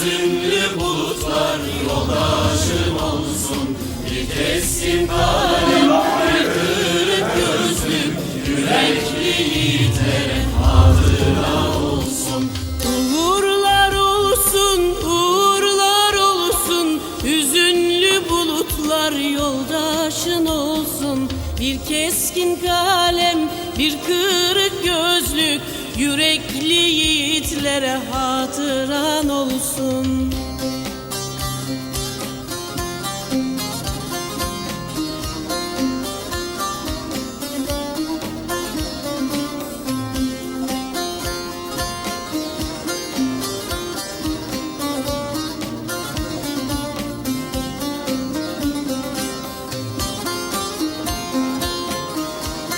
Hüzünlü bulutlar yoldaşın olsun. Bir keskin kalem bir kırık gözlüm Yürekli yiğitlere hatıra olsun. Uğurlar olsun, uğurlar olsun. Hüzünlü bulutlar yoldaşın olsun. Bir keskin kalem, bir kırık gözlük Yürekli yiğitlere hatıran olsun